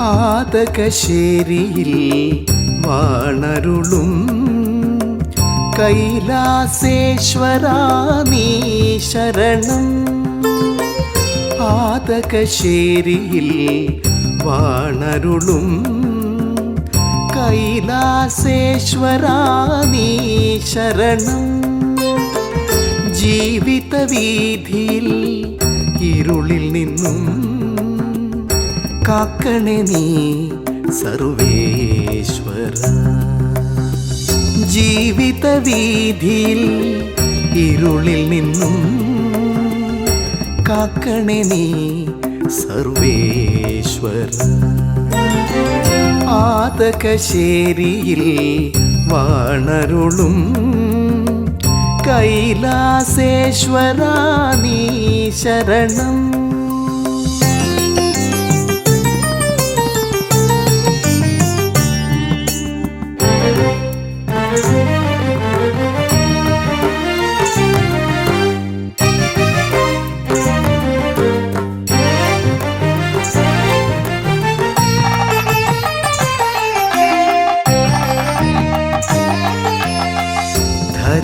ആതകശേരിയിൽ വാണരുളും. കൈലാസേശ്വരാ നീ ശരണം ആതകശേരിയിൽ വാണരുളും. കൈലാസേശ്വരാ നീ ശരണം ജീവിത വീതിയിൽ ഇരുളിൽ നിന്നും കാക്കണേ നീ സർവേശ്വര. ജീവിത വീതിയിൽ ഇരുളിൽ നിന്നും കാക്കണേ നീ സർവേശ്വര. ആതകശേരിയിൽ വാണരുളും കൈലാസേശ്വരാ നീ ശരണം.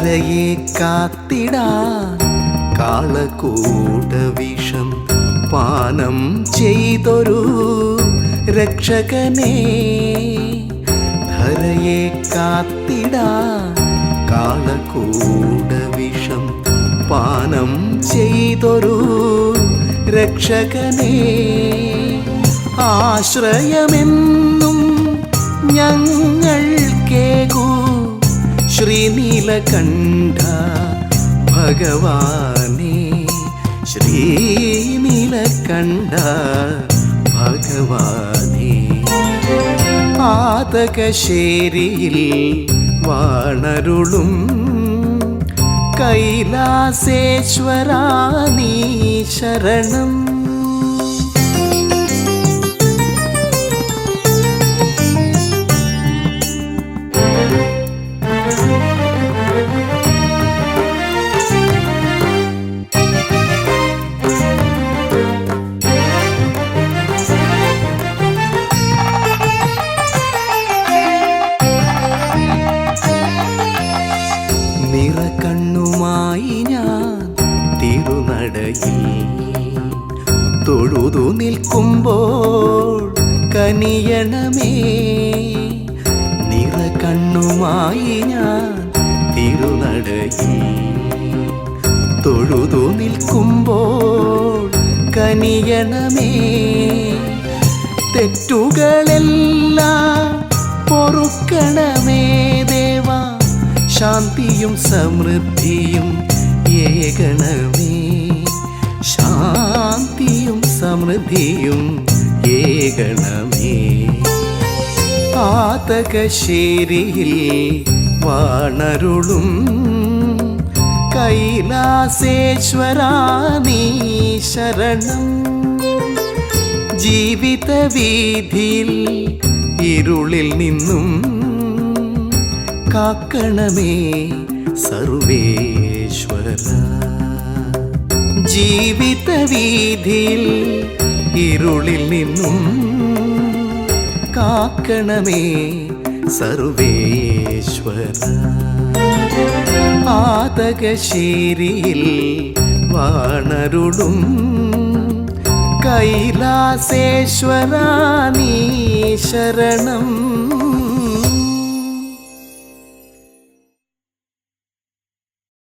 ധരയെ കാത്തിടാ. കാളകൂട വിഷം പാനം ചെയ്തൊരു രക്ഷകനെ. ധരയെ കാത്തിടാ. കാളകൂട വിഷം പാനം ചെയ്തൊരു രക്ഷകനെ. ആശ്രയമെന്നും ഞങ്ങൾക്കേകൂ ശ്രീനീലകണ്ഠ ഭഗവാനെ. ശ്രീനീലകണ്ഠ ഭഗവാനെ. ആതകശേരിയിൽ വാണരുളും കൈലാസേശ്വരാ നീ ശരണം. തൊഴുതു നിൽക്കുമ്പോൾ കനിയണമേ. നിറ കണ്ണുമായി ഞാൻ തിരുനടയിൽ തൊഴുതു നിൽക്കുമ്പോൾ കനിയണമേ. തെറ്റുകളെല്ലാം പൊറുക്കണമേ ദേവാ. ശാന്തിയും സമൃദ്ധിയും ഏകണമേ. ശാന്തിയും സമൃദ്ധിയും ഏകണമേ ആതകശേരിയിൽ വാണരുളും കൈലാസേശ്വരാനീ ശരണം ജീവിത വീതിയിൽ ഇരുളിൽ നിന്നും കാക്കണമേ സർവേശ്വര. ജീവിത വീതിയിൽ ഇരുളിൽ നിന്നും കാക്കണമേ സർവേശ്വര ആതകശേരിയിൽ വാണരുളും കൈലാസേശ്വരാ നീ ശരണം.